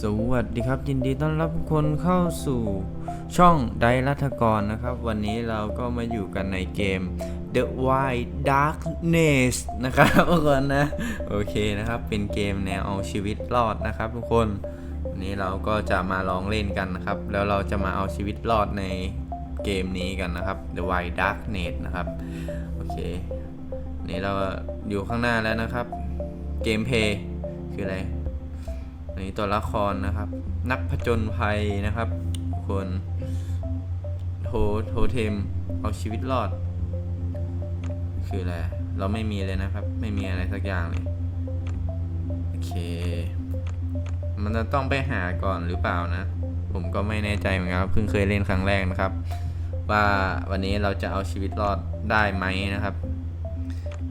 สวัสดีครับ ยินดีต้อนรับทุกคนเข้าสู่ช่องไดรัฐกรนะครับ วันนี้เราก็มาอยู่กันในเกม The Wild Darkness นะครับทุกคนนะ โอเคนะครับ เป็นเกมแนวเอาชีวิตรอดนะครับทุกคนวันนี้เราก็จะมาลองเล่นกันนะครับ แล้วเราจะมาเอาชีวิตรอดในเกมนี้กันนะครับ The Wild Darkness นะครับ โอเค นี่เราอยู่ข้างหน้าแล้วนะครับ เกมเพย์คืออะไร นนี้ตัวละครนะครับ นักผจญภัยนะครับคนโทโทเทม เอาชีวิตรอด คืออะไร เราไม่มีเลยนะครับ ไม่มีอะไรสักอย่างเลย โอเค มันจะต้องไปหาก่อนหรือเปล่านะ ผมก็ไม่แน่ใจเหมือนกันครับ เพิ่งเคยเล่นครั้งแรกนะครับ ว่าวันนี้เราจะเอาชีวิตรอดได้ไหมนะครับ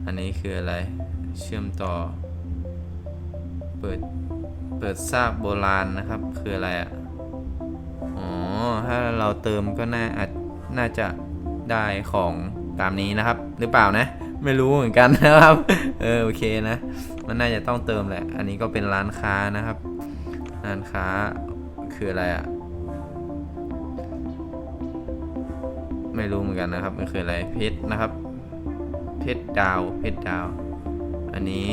อันนี้คืออะไร เชื่อมต่อ เปิด เปิดซากโบราณนะครับ คืออะไรอะ อ๋อ ถ้าเราเติมก็น่าอาจน่าจะได้ของตามนี้นะครับ หรือเปล่านะ ไม่รู้เหมือนกันนะครับ เออ โอเคนะ มันน่าจะต้องเติมแหละ อันนี้ก็เป็นร้านค้านะครับ ร้านค้าคืออะไรอะ ไม่รู้เหมือนกันนะครับ มันคืออะไร เพชรนะครับ เพชรดาว เพชรดาว อันนี้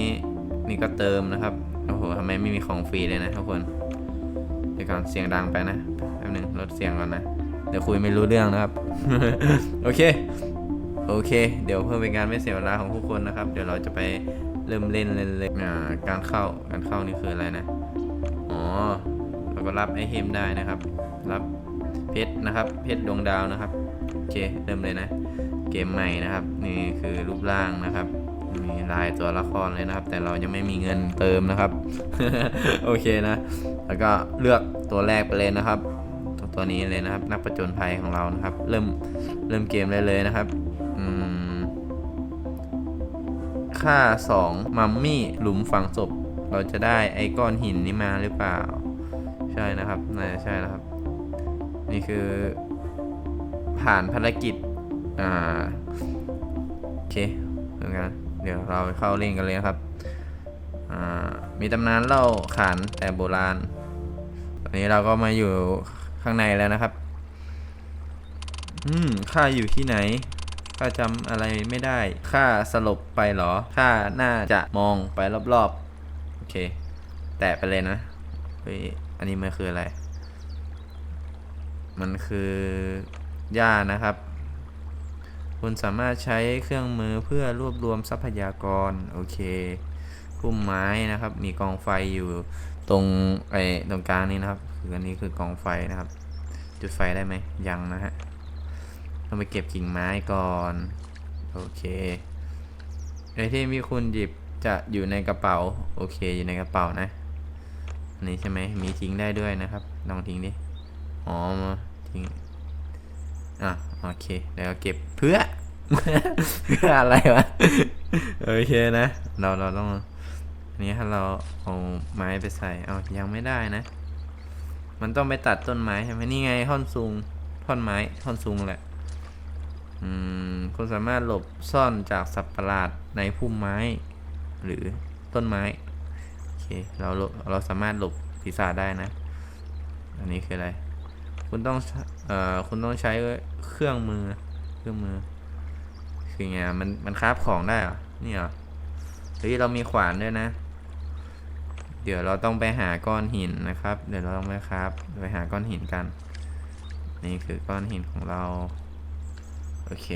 นี่ก็เติมนะครับ โอ้โหทำไมไม่มีของฟรีเลยนะทุกคนเดี๋ยวก่อนเสียงดังไปนะแป๊บหนึงลดเสียงก่อนนะ เดี๋ยวคุยไม่รู้เรื่องนะครับ โอเค โอเค เดี๋ยวเพื่อเป็นการไม่เสียเวลาของทุกคนนะครับ เดี๋ยวเราจะไปเริ่มเล่นเล่นเล่นการเข้า การเข้านี่คืออะไรนะ อ๋อ เราก็รับไอเทมได้นะครับ รับเพชรนะครับ เพชรดวงดาวนะครับ โอเค เริ่มเลยนะ เกมใหม่นะครับ นี่คือรูปร่างนะครับ มีลายตัวละครเลยนะครับ แต่เรายังไม่มีเงินเติมนะครับ โอเคนะ แล้วก็เลือกตัวแรกไปเลยนะครับตัวตัวนี้เลยนะครับ นักประจนภัยของเรานะครับ เริ่มเริ่มเกมได้เลยนะครับอืมค่า 2 มัมมี่หลุมฝังศพ เราจะได้ไอ้ก้อนหินนี้มาหรือเปล่า ใช่นะครับน่าจะใช่นะครับ นี่คือผ่านภารกิจ อ่า โอเคเหมือนกัน เดี๋ยวเราไปเข้าเล่นกันเลยครับ มีตำนานเล่าขานแต่โบราณ ตอนนี้เราก็มาอยู่ข้างในแล้วนะครับ อืมข้าอยู่ที่ไหนข้าจำอะไรไม่ได้ข้าสลบไปหรอข้าน่าจะมองไปรอบๆ โอเค แตะไปเลยนะเฮ้ยอันนี้มันคืออะไร มันคือหญ้านะครับ คุณสามารถใช้เครื่องมือเพื่อรวบรวมทรัพยากร โอเคพุ่มไม้นะครับ มีกองไฟอยู่ตรงไอ้ตรงกลางนี้นะครับ คืออันนี้คือกองไฟนะครับ จุดไฟได้ไหมยังนะฮะต้องไปเก็บกิ่งไม้ก่อน โอเคไอที่มีคุณหยิบจะอยู่ในกระเป๋า โอเคอยู่ในกระเป๋านะอันนี้ใช่ไหมมีทิ้งได้ด้วยนะครับลองทิ้งดิอ๋อมทิ้ง อะโอเคเดี๋ยวเก็บเพื่อเพื่ออะไรวะโอเคนะ เราเราต้องอันนี้ถ้าเราเอาไม้ไปใส่เอายังไม่ได้นะ มันต้องไปตัดต้นไม้ใช่ไหมนี่ไงท่อนซุงท่อนไม้ท่อนซุงแหละ อืมคุณสามารถหลบซ่อนจากสัตว์ประหลาดในพุ่มไม้ หรือต้นไม้โอเคเราเราสามารถหลบปีศาจได้นะ อันนี้คืออะไร คุณต้องเอ่อคุณต้องใช้เครื่องมือ เครื่องมือ คือไงมันมันคราฟของได้เหรอนี่เหรอเฮ้ยเรามีขวานด้วยนะ เดี๋ยวเราต้องไปหาก้อนหินนะครับ เดี๋ยวเราต้องไปครับไปหาก้อนหินกัน นี่คือก้อนหินของเรา โอเค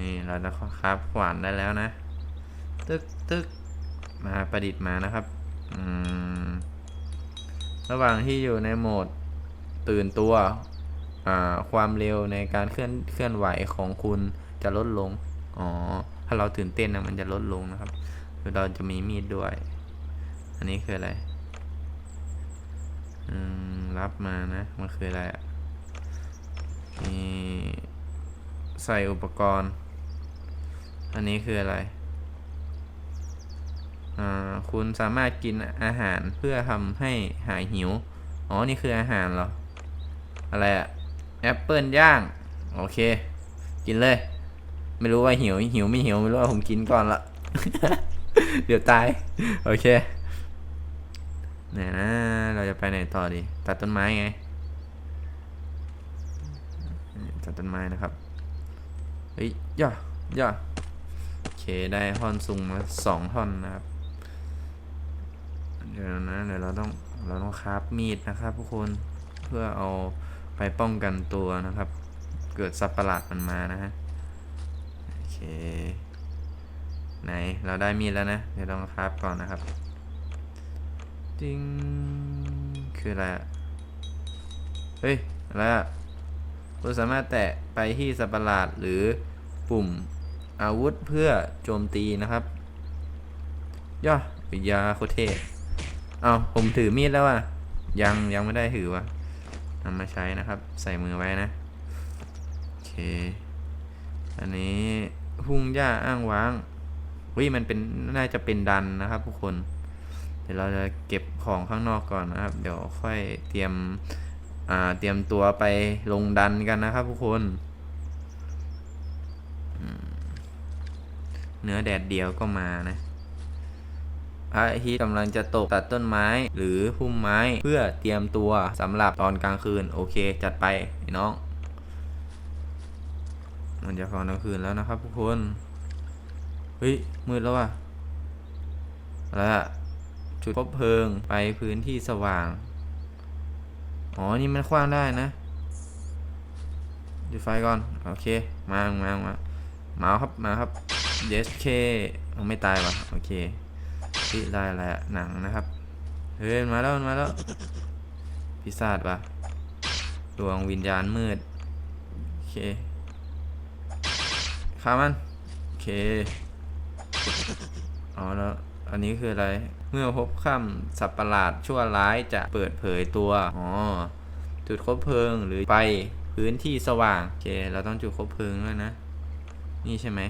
นี่เราจะครับขวานได้แล้วนะ ตึกตึกมาประดิษฐ์มานะครับ อืมระหว่างที่อยู่ในโหมด ตื่นตัวอ่าความเร็วในการเคลื่อนเคลื่อนไหวของคุณจะลดลง อ๋อ ถ้าเราตื่นเต้นนะมันจะลดลงนะครับคือเราจะมีมีดด้วย อันนี้คืออะไรอืมรับมานะ มันคืออะไรอะมีใส่อุปกรณ์ อันนี้คืออะไรอ่าคุณสามารถกินอาหารเพื่อทำให้หายหิว อ๋อ นี่คืออาหารเหรอ อะไรอะแอปเปิลย่าง โอเค กินเลย ไม่รู้ว่าหิว หิวไม่หิว ไม่รู้ว่าผมกินก่อนละ เดี๋ยวตาย โอเคเนี่ยนะเราจะไปไหนต่อดี ตัดต้นไม้ไง ตัดต้นไม้นะครับ เฮ้ยย่าย่าโอเค ได้ท่อนซุงมาสองท่อนนะครับ เดี๋ยวนะ เดี๋ยวเราต้อง เราต้องคราฟมีดนะครับทุกคน เพื่อเอา ไปป้องกันตัวนะครับ เกิดสัตว์ประหลาดมันมานะฮะ โอเค ไหน เราได้มีดแล้วนะ เดี๋ยวลองคราฟก่อนนะครับจริงคืออะไรเฮ้ย อะไรอะเราสามารถแตะไปที่สัตว์ประหลาดหรือปุ่มอาวุธเพื่อโจมตีนะครับย่อวิยาโคเทพเอาผมถือมีดแล้วอะยังยังไม่ได้ถือวะ นำมาใช้นะครับ ใส่มือไว้นะ โอเค อันนี้หุ่งหญ้าอ้างว้างวิมันเป็นน่าจะเป็นดันนะครับทุกคน เดี๋ยวเราจะเก็บของข้างนอกก่อนนะครับ เดี๋ยวค่อยเตรียมเตรียมตัวไปลงดันกันนะครับทุกคนเนื้อแดดเดียวก็มานะ พระอาทิตย์กำลังจะตกตัดต้นไม้ หรือพุ่มไม้เพื่อเตรียมตัวสำหรับตอนกลางคืน โอเค จัดไปน้อง มันจะตอนกลางคืนแล้วนะครับทุกคน เฮ้ย มืดแล้วว่ะอะไรอะจุดคบเพลิงไปพื้นที่สว่าง อ๋อ นี่มันคว้างได้นะจุดไฟก่อน โอเค มามามามาครับ มาครับ yes k เอาไม่ตายว่ะ โอเค ที่ได้อะไรอะหนังนะครับ เฮ้ยมาแล้วมาแล้วพิศาจว่ะดวงวิญญาณมืด โอเคฆ่ามันโอเคอ๋อแล้วอันนี้คืออะไร เมื่อพบค่ำสัตว์ประหลาดชั่วร้ายจะเปิดเผยตัว อ๋อ จุดคบเพลิงหรือไปพื้นที่สว่าง โอเค เราต้องจุดคบเพลิงด้วยนะ นี่ใช่ไหม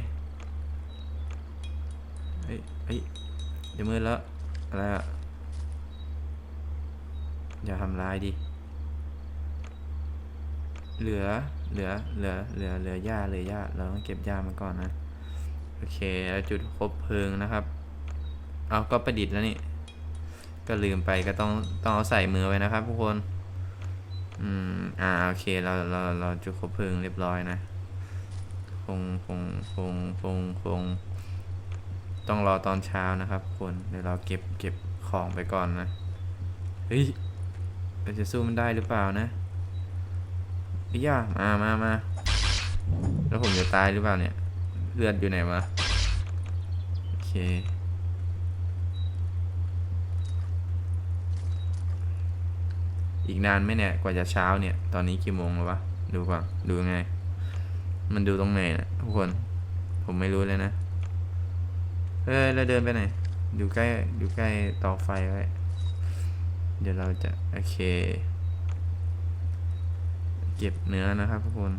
เฮ้ยเฮ้ย เดี๋ยวมืดแล้ว อะไรอะอย่าทำร้ายดิ เหลือ เหลือ เหลือ เหลือ เหลือหญ้าเหลือหญ้า เราต้องเก็บหญ้ามาก่อนนะ โอเค แล้วจุดคบเพลิงนะครับ เอาก็ประดิษฐ์แล้วนี่ ก็ลืมไปก็ต้อง ต้องเอาใส่มือไว้นะครับทุกคน อืม อ่า โอเค เรา เรา เราจุดคบเพลิงเรียบร้อยนะ คง คง คง คง คง ต้องรอตอนเช้านะครับทุกคนเดี๋ยวเราเก็บเก็บของไปก่อนนะ เฮ้ยเราจะสู้มันได้หรือเปล่านะเฮ้ยย่ามามามาแล้วผมจะตายหรือเปล่าเนี่ย เลือดอยู่ไหนวะโอเคอีกนานไหมเนี่ย กว่าจะเช้าเนี่ย ตอนนี้กี่โมงแล้ววะ ดูก่อน ดูไง มันดูตรงไหนนะทุกคน ผมไม่รู้เลยนะ เอ้ยเราเดินไปไหน อยู่ใกล้ อยู่ใกล้เตาไฟไว้ เดี๋ยวเราจะ โอเค เก็บเนื้อนะครับทุกคน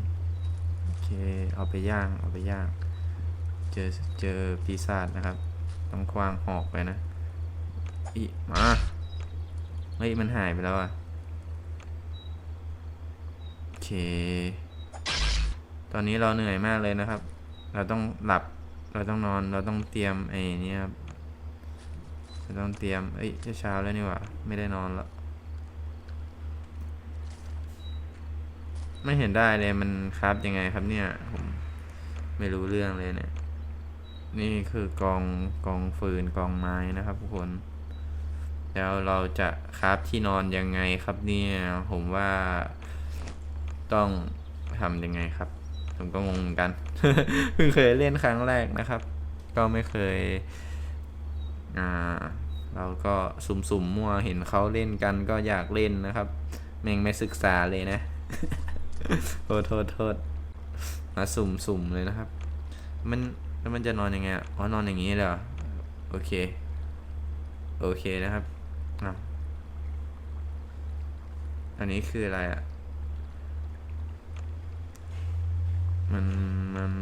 โอเค เอาไปย่าง เอาไปย่าง เจอ เจอปีศาจนะครับ ต้องควางหอกไปนะ อีมา เฮ้ย มันหายไปแล้วอะ โอเค ตอนนี้เราเหนื่อยมากเลยนะครับ เราต้องหลับ เราต้องนอนเราต้องเตรียมไอ้นี่ครับเราต้องเตรียมเอ้ยจะเช้าแล้วนี่หว่าไม่ได้นอนแล้วไม่เห็นได้เลยมันครับยังไงครับเนี่ย ผมไม่รู้เรื่องเลยเนี่ย นี่คือกองกองฟืนกองไม้นะครับทุกคน แล้วเราจะคราฟที่นอนยังไงครับเนี่ย ผมว่าต้องทำยังไงครับ ผมก็งงเหมือนกัน เพิ่งเคยเล่นครั้งแรกนะครับ ก็ไม่เคย อ่า เราก็สุ่มๆมั่วเห็นเขาเล่นกันก็อยากเล่นนะครับ แม่งไม่ศึกษาเลยนะ โทษโทษโทษมาสุ่มๆเลยนะครับ มันแล้วมันจะนอนยังไงอ๋อนอนอย่างนี้เหรอ โอเค โอเคนะครับอันนี้คืออะไรอะ มันมัน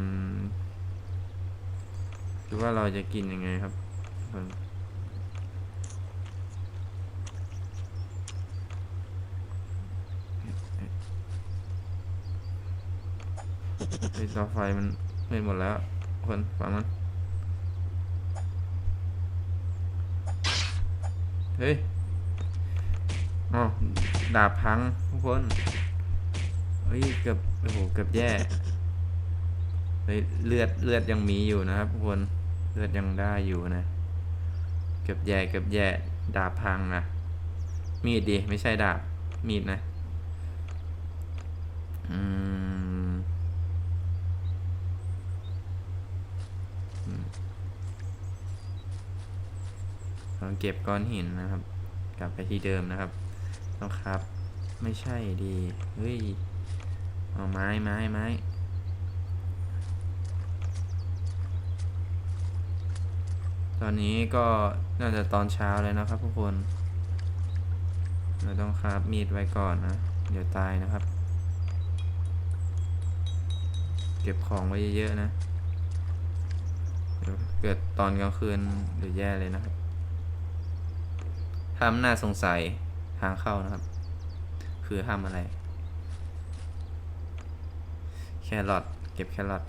คือว่าเราจะกินยังไงครับไอ้เตาไฟมันไม่หมดแล้ว คนฟังมัน เฮ้ยอ๋อดาบพังทุกคน เฮ้ย เกือบ โอ้โห เกือบแย่ ฮ้ยเลือดเลือดยังมีอยู่นะครับทุกคนเลือดยังได้อยู่นะเกือบแย่เกือบแย่ดาบพังนะมีดดิไม่ใช่ดาบมีดนะอืมอืองเก็บก้อนหินนะครับ กลับไปที่เดิมนะครับต้องครับ ไม่ใช่ดีเฮ้ยเอาไม้ไม้ไม้ ตอนนี้ก็น่าจะตอนเช้าเลยนะครับทุกคน เราต้องคราบมีดไว้ก่อนนะ เดี๋ยวตายนะครับ เก็บของไว้เยอะๆนะ เกิดตอนกลางคืนเดี๋ยวแย่เลยนะครับถ้ำน่าสงสัยทางเข้านะครับ คือทำอะไร แครอทเก็บแครอท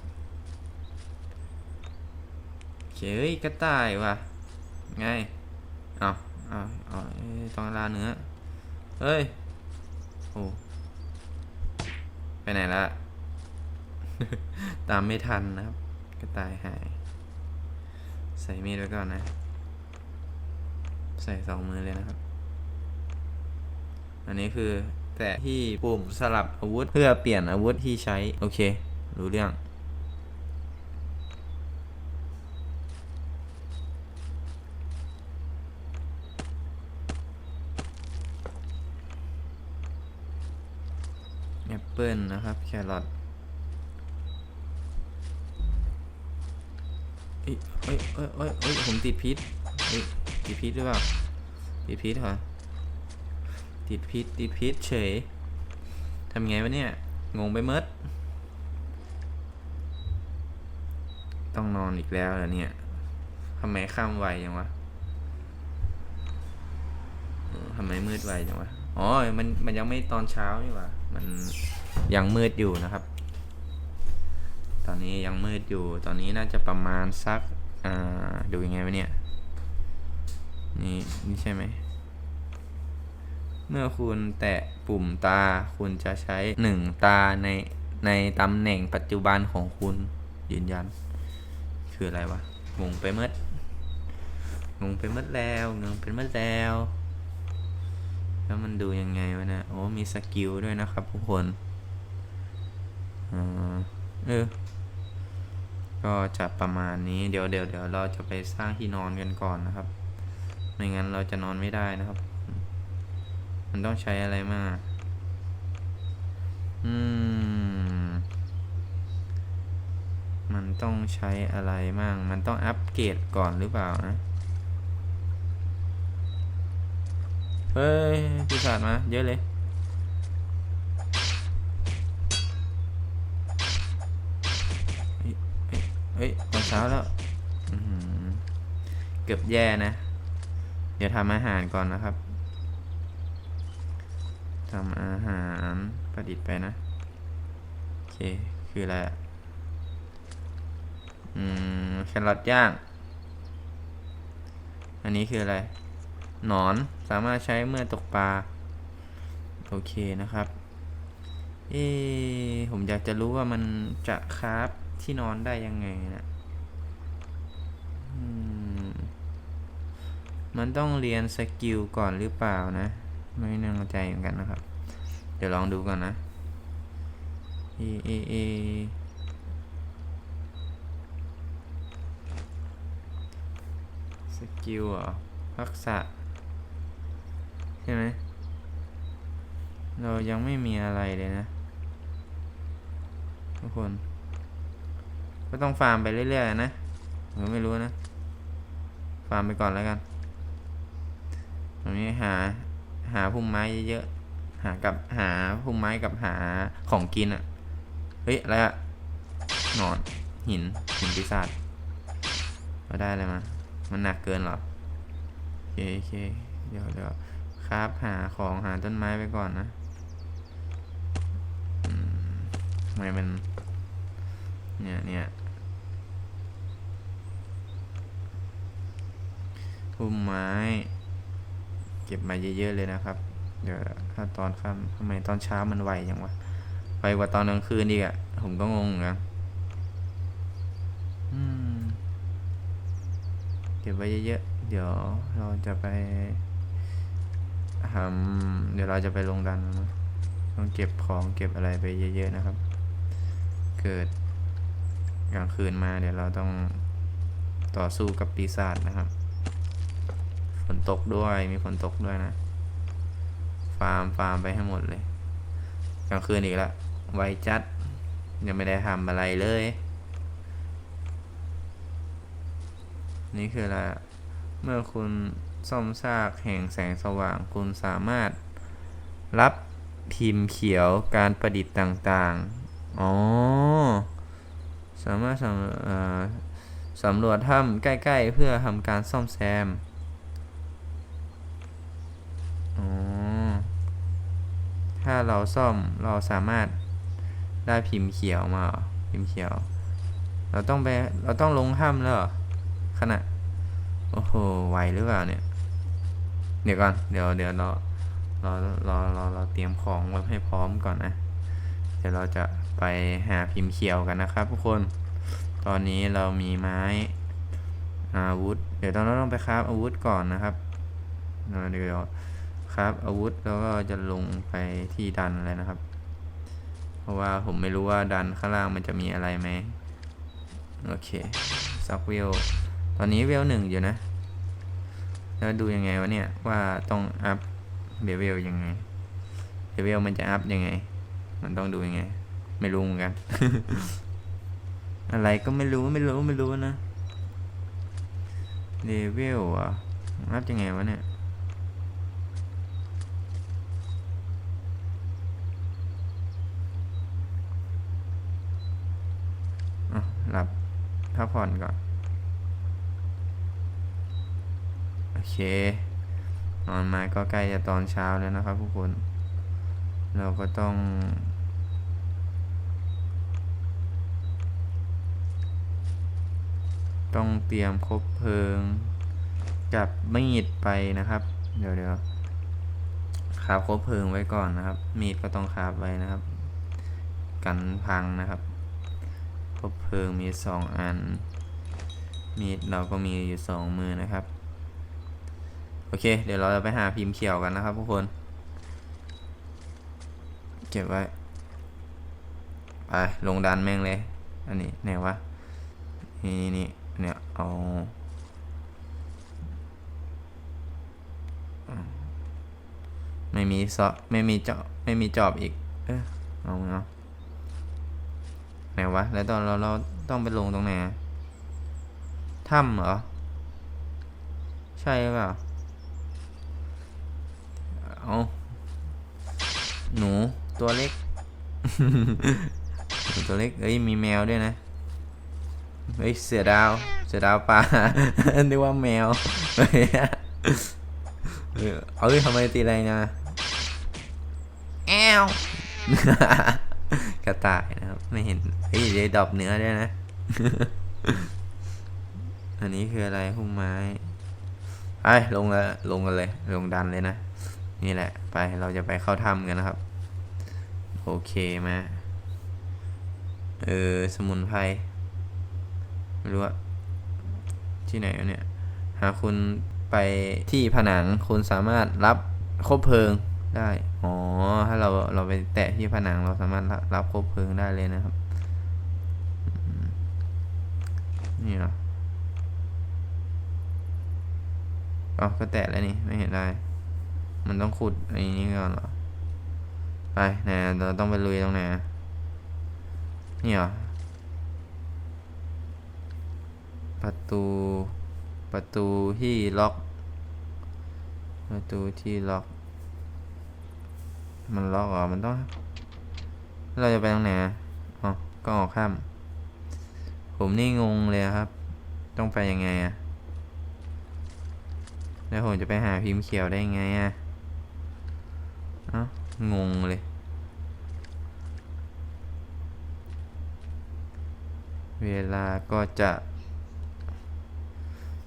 เคเฮ้ยกระต่ายว่ะไงเอาเอาเอาเอ้ยต้องลาเนื้อเฮ้ยโอ้ไปไหนละตามไม่ทันนะครับ กระต่ายหาย ใส่มีดไว้ก่อนนะ ใส่สองมือเลยนะครับ อันนี้คือแต่ที่ปุ่มสลับอาวุธเพื่อเปลี่ยนอาวุธที่ใช้ โอเค รู้เรื่อง ปเปิลนะครับ แครอทเอ้ยเอ้ยเอ้ยเอ้ยเอ้ยผมติดพิษเอ้ยติดพิษหรือเปล่า ติดพิษเหรอ ติดพิษ ติดพิษเฉยทำไงวะเนี่ย งงไปหมดต้องนอนอีกแล้วเหรอเนี่ยทำไมข้ามไวจังวะทำไมมืดไวจังวะ อ๋อ มัน มันยังไม่ตอนเช้านี่หว่า มัน ยังมืดอยู่นะครับ ตอนนี้ยังมืดอยู่ ตอนนี้น่าจะประมาณสัก อ่า ดูยังไงวะเนี่ย นี่ นี่ใช่ไหม เมื่อคุณแตะปุ่มตา คุณจะใช้หนึ่งตาใน ในตำแหน่งปัจจุบันของคุณ ยืนยัน คืออะไรวะ งงไปหมดงงไปหมดแล้วงงไปหมดแล้วแล้วมันดูยังไงวะนะ โอ้มีสกิลด้วยนะครับทุกคน เออ ก็จะประมาณนี้ เดี๋ยวเดี๋ยวเดี๋ยวเราจะไปสร้างที่นอนกันก่อนนะครับ ไม่งั้นเราจะนอนไม่ได้นะครับ มันต้องใช้อะไรมาก อืม มันต้องใช้อะไรมั่งมันต้องอัปเกรดก่อนหรือเปล่านะ เฮ้ยปีศาจมา เยอะเลย ช้าแล้วเกือบแย่นะ เดี๋ยวทำอาหารก่อนนะครับทำอาหารประดิษฐ์ไปนะ โอเค คืออะไรอะอืมแครอทย่าง อันนี้คืออะไร หนอนสามารถใช้เมื่อตกปลา โอเคนะครับ เอ๊ะผมอยากจะรู้ว่ามันจะคราฟที่นอนได้ยังไงนะ มันต้องเรียนสกิลก่อนหรือเปล่านะ ไม่แน่ใจเหมือนกันนะครับ เดี๋ยวลองดูก่อนนะเอเอเอสกิลเหรอทักษะใช่ไหมเรายังไม่มีอะไรเลยนะ ทุกคน ก็ต้องฟาร์มไปเรื่อยๆนะผมไม่รู้นะ ฟาร์มไปก่อนแล้วกัน ตรงนี้หาหาพุ่มไม้เยอะๆหากับหาพุ่มไม้กับหาของกินอะ่ะ เฮ้ยอะไรอะ่ะหนอนหินหินปีศาจเราได้อะไรมา มันหนักเกินหรอโอเคโอเคเดี๋ยวเดี๋ยวครับหาของหาต้นไม้ไปก่อนนะทำไมมันเนี่ยเนี่ยพุ่มไม้ เก็บมาเยอะๆเลยนะครับ เดี๋ยวถ้าตอนค่ำทำไมตอนเช้ามันไวจังวะไวกว่าตอนกลางคืนดีอะผมก็งงนกันอืมเก็บไว้เยอะๆ เดี๋ยวเราจะไปทำเดี๋ยวเราจะไปลงดันนะต้องเก็บของเก็บอะไรไปเยอะ ๆนะครับ เกิดกลางคืนมาเดี๋ยวเราต้องต่อสู้กับปีศาจนะครับ ฝนตกด้วยมีฝนตกด้วยนะ ฟาร์มฟาร์มไปให้หมดเลย กลางคืนอีกล้วไวจัด ยังไม่ได้ทำอะไรเลย นี่คืออะไร เมื่อคุณซ่อมซากแห่งแสงสว่างคุณสามารถรับพิมพ์เขียวการประดิษฐ์ต่างๆ อ๋อ สามารถสำสำรวจถ้ำใกล้ ๆ เพื่อทำการซ่อมแซม อ๋อ ถ้าเราซ่อมเราสามารถได้พิมพ์เขียวมาพิมพ์เขียว เราต้องไปเราต้องลงถ้ำแล้วขณะโอ้โหไหวหรือเปล่าเนี่ย เดี๋ยวก่อนเดี๋ยวเดี๋ยวเราเราเราเราเราเตรียมของไว้ให้พร้อมก่อนนะ เดี๋ยวเราจะไปหาพิมพ์เขียวกันนะครับทุกคน ตอนนี้เรามีไม้อาวุธ เดี๋ยวตอนเราต้องไปคราฟอาวุธก่อนนะครับ เดี๋ยว คราฟอาวุธแล้วก็จะลงไปที่ดันเลยนะครับ เพราะว่าผมไม่รู้ว่าดันข้างล่างมันจะมีอะไรไหมโอเคซักเวลตอนนี้เวลหนึ่งอยู่นะ แล้วดูยังไงวะเนี่ยว่าต้องอัพเดเวลยังไงเดเวลมันจะอัพยังไง มันต้องดูยังไง ไม่รู้เหมือนกัน อะไรก็ไม่รู้ไม่รู้ไม่รู้นะเดเวลอะอัพยังไงวะเนี่ย อะหลับ พักผ่อนก่อน โอเคนอนมาก็ใกล้จะตอนเช้าแล้วนะครับทุกคน เราก็ต้อง ต้องเตรียมคบเพลิง กับมีดไปนะครับ เดี๋ยวเดี๋ยวคาบคบเพลิงไว้ก่อนนะครับ มีดก็ต้องคาบไว้นะครับ กันพังนะครับ บเพลิงมีสองอัน มีดเราก็มีอยู่สองมือนะครับ โอเค เดี๋ยวเราจะไปหาพิมพ์เขียวกันนะครับทุกคน เก็บไว้ ไปลงดันแม่งเลย อันนี้ไหนวะ นี่นี่นี่เนี่ย เอาไม่มีซอไม่มีจอบไม่มีจอบอีก เออเอาเอา ไหนวะ แล้วตอนเราเราต้องไปลงตรงไหนอะถ้ำเหรอ ใช่หรือเปล่าเอาหนูตัวเล็กหนูตัวเล็กเอ้ยมีแมวด้วยนะเฮ้ยเสือดาว เสือดาวป่านึกว่าแมวเฮ้ยเออเอ้ยทำไมตีอะไรนะแอว กระต่ายนะครับ ไม่เห็นเฮ้ยเดี๋ยดอปเนื้อด้วยนะ อันนี้คืออะไรพุ่มไม้ไปลงลยลงกันเลย ลงดันเลยนะ นี่แหละ ไปเราจะไปเข้าถ้ำกันนะครับ โอเคมาเออสมุนไพรไม่รู้ว่าที่ไหนเนี่ย หากคุณไปที่ผนังคุณสามารถรับคบเพลิง ได้ อ๋อ ถ้าเราเราไปแตะที่ผนังเราสามารถรับรับคบเพลิงได้เลยนะครับ นี่เหรออ๋อก็แตะแล้วนี่ ไม่เห็นได้ มันต้องขุดไอ้นี้ก่อนเหรอ ไปไหนเราต้องไปลุยตรงไหน นี่เหรอ ประตู ประตูที่ล็อก ประตูที่ล็อก มันล็อกเหรอมันต้อง เราจะไปตรงไหนอ๋อก็ออกข้าม ผมนี่งงเลยครับ ต้องไปยังไงอะแล้วผมจะไปหาพิมพ์เขียวได้ยังไงอะอ้างงเลย เวลาก็จะ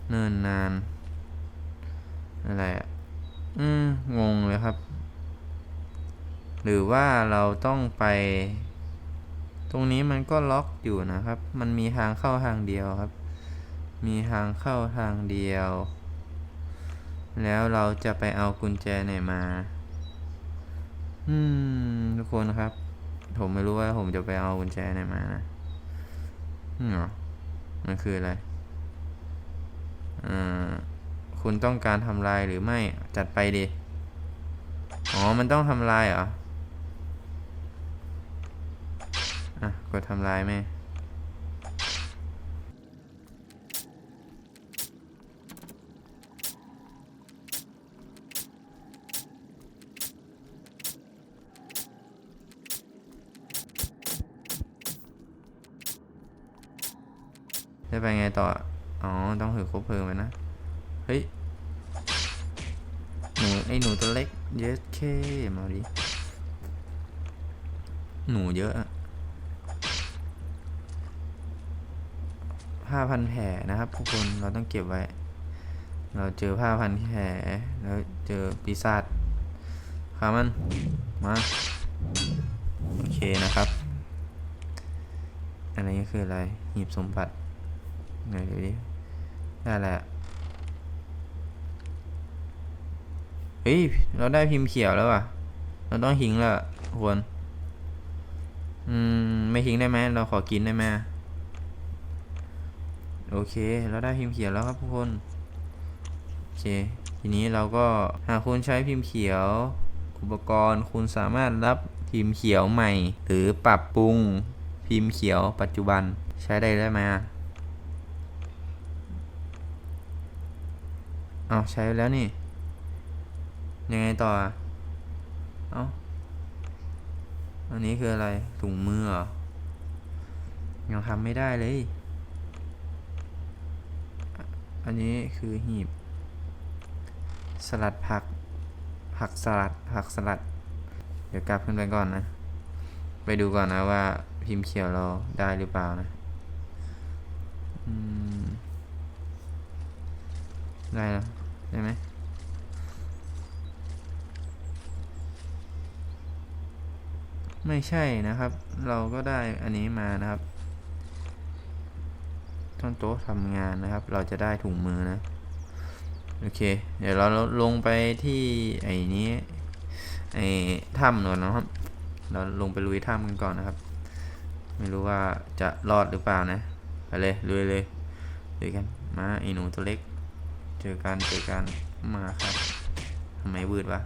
เนิ่นนาน อะไรอะ อืม งงเลยครับ หรือว่าเราต้องไป ตรงนี้มันก็ล็อกอยู่นะครับ มันมีทางเข้าทางเดียวครับ มีทางเข้าทางเดียว แล้วเราจะไปเอากุญแจไหนมา อืม ทุกคนครับ ผมไม่รู้ว่าผมจะไปเอากุญแจไหนมานะนี่เหรอมันคืออะไรอ่าคุณต้องการทำลายหรือไม่จัดไปดิ อ๋อ มันต้องทำลายเหรอ อะ กดทำลายไหมจะไปไงต่อ อ๋อ ต้องถือคบเพลิงไปนะ เฮ้ย หนู ไอ้หนูตัวเล็ก เยอะเคมาดิ หนูเยอะอะ ผ้าพันแผลนะครับทุกคนเราต้องเก็บไว้ เราเจอผ้าพันแผลแล้วเจอปีศาจขามันมาโอเคนะครับ อันนี้คืออะไรหีบสมบัติไหนดูดิได้แหละเฮ้ย เราได้พิมพ์เขียวแล้วอะ เราต้องหิงแล้วอะควร อืม ไม่ทิ้งได้ไหม เราขอกินได้ไหม โอเค เราได้พิมพ์เขียวแล้วครับทุกคน โอเค ทีนี้เราก็หากคุณใช้พิมพ์เขียว อุปกรณ์คุณสามารถรับพิมพ์เขียวใหม่ หรือปรับปรุงพิมพ์เขียวปัจจุบันใช้ได้ได้ไหมอะเอาใช้แล้วนี่ ยังไงต่ออเอาอันนี้คืออะไรถุงมือเหรอยังทำไม่ได้เลย อันนี้คือหีบ สลัดผัก ผักสลัด ผักสลัด เดี๋ยวกลับขึ้นไปก่อนนะ ไปดูก่อนนะว่าพิมพ์เขียวเราได้หรือเปล่านะได้แล้วได้ไหมไม่ใช่นะครับ เราก็ได้อันนี้มานะครับ ต้นโต๊ะทำงานนะครับ เราจะได้ถุงมือนะ โอเค เดี๋ยวเราลงไปที่ไอ้นี้ไอ้ถ้ำหน่อยนะครับ เราลงไปลุยถ้ำกันก่อนนะครับ ไม่รู้ว่าจะรอดหรือเปล่านะ ไปเลยลุยเลยลุยกัน มาไอ้หนูตัวเล็ก เจอกันเจอกันมาครับทำไมวืดวะ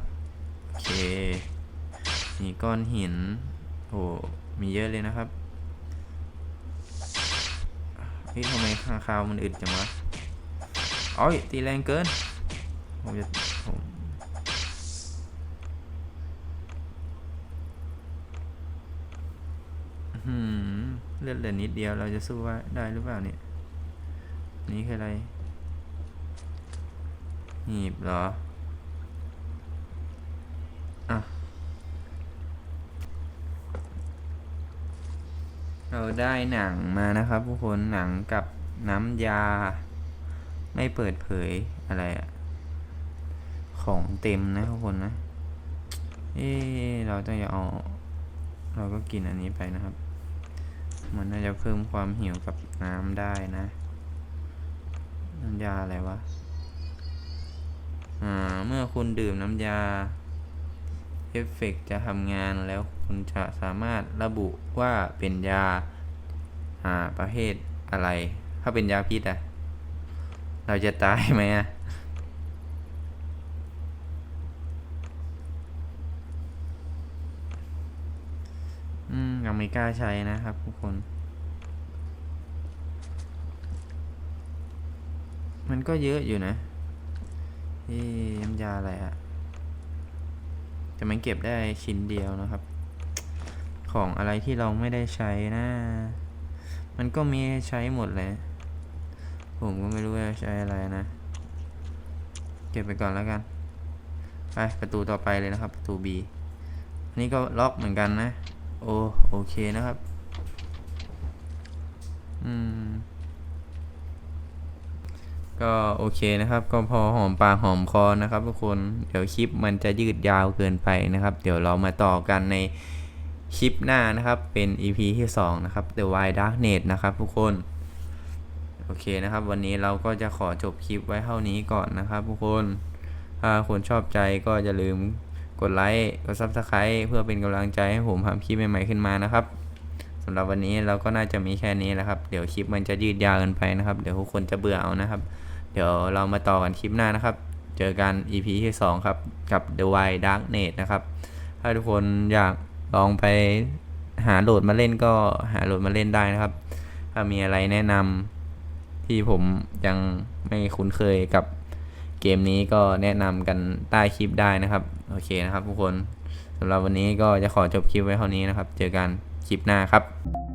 โอเคมีก้อนหิน โอ้มีเยอะเลยนะครับ เฮ้ยทำไมข้างคาวมันอึดจังวะโอ้ยตีแรงเกิน ผมจะผมหืมเลือดเหลือนิดเดียวเราจะสู้ว่าได้หรือเปล่าเนี่ยนี่คืออะไรหีบเหรอ เราได้หนังมานะครับทุกคนหนังกับน้ำยา ไม่เปิดเผยอะไรอะของเต็มนะทุกคนนะ เอ๊ะเราต้องอย่าเอา เราก็กินอันนี้ไปนะครับ มันน่าจะเพิ่มความหิวกับน้ำได้นะ น้ำยาอะไรวะ อ่า เมื่อคุณดื่มน้ำยา เอฟเฟกต์จะทำงานแล้ว คุณจะสามารถระบุว่าเป็นยาประเภทอะไร ถ้าเป็นยาพิษอะเราจะตายไหมอะอืมยังไม่กล้าใช้นะครับทุกคน มันก็เยอะอยู่นะเอ๊ะน้ำยาอะไรอะแต่มันเก็บได้ชิ้นเดียวนะครับ ของอะไรที่เราไม่ได้ใช้นะ มันก็มีใช้หมดเลย ผมก็ไม่รู้ว่าใช้อะไรนะ เก็บไปก่อนแล้วกัน ไปประตูต่อไปเลยนะครับ ประตู B อันนี้ก็ล็อกเหมือนกันนะ โอโอเคนะครับ อืม ก็โอเคนะครับ ก็พอหอมปากหอมคอนะครับทุกคน เดี๋ยวคลิปมันจะยืดยาวเกินไปนะครับ เดี๋ยวเรามาต่อกันใน คลิปหน้านะครับเป็น EP ที่ 2 นะครับ The Wild Darknet นะครับทุกคน โอเคนะครับ วันนี้เราก็จะขอจบคลิปไว้เท่านี้ก่อนนะครับทุกคน ถ้าคนชอบใจก็อย่าลืมกดไลค์กด Subscribe เพื่อเป็นกำลังใจให้ผมทำคลิปใหม่ๆขึ้นมานะครับสำหรับวันนี้เราก็น่าจะมีแค่นี้แหละครับ เดี๋ยวคลิปมันจะยืดยาวเกินไปนะครับ เดี๋ยวทุกคนจะเบื่อเอานะครับ เดี๋ยวเรามาต่อกันคลิปหน้านะครับ เจอกัน EP ที่ 2 ครับ กับ The Wild Darknet นะครับ ถ้าทุกคนอยาก ลองไปหาโหลดมาเล่นก็หาโหลดมาเล่นได้นะครับ ถ้ามีอะไรแนะนำที่ผมยังไม่คุ้นเคยกับเกมนี้ก็แนะนำกันใต้คลิปได้นะครับ โอเคนะครับทุกคนสำหรับวันนี้ก็จะขอจบคลิปไว้เท่านี้นะครับ เจอกันคลิปหน้าครับ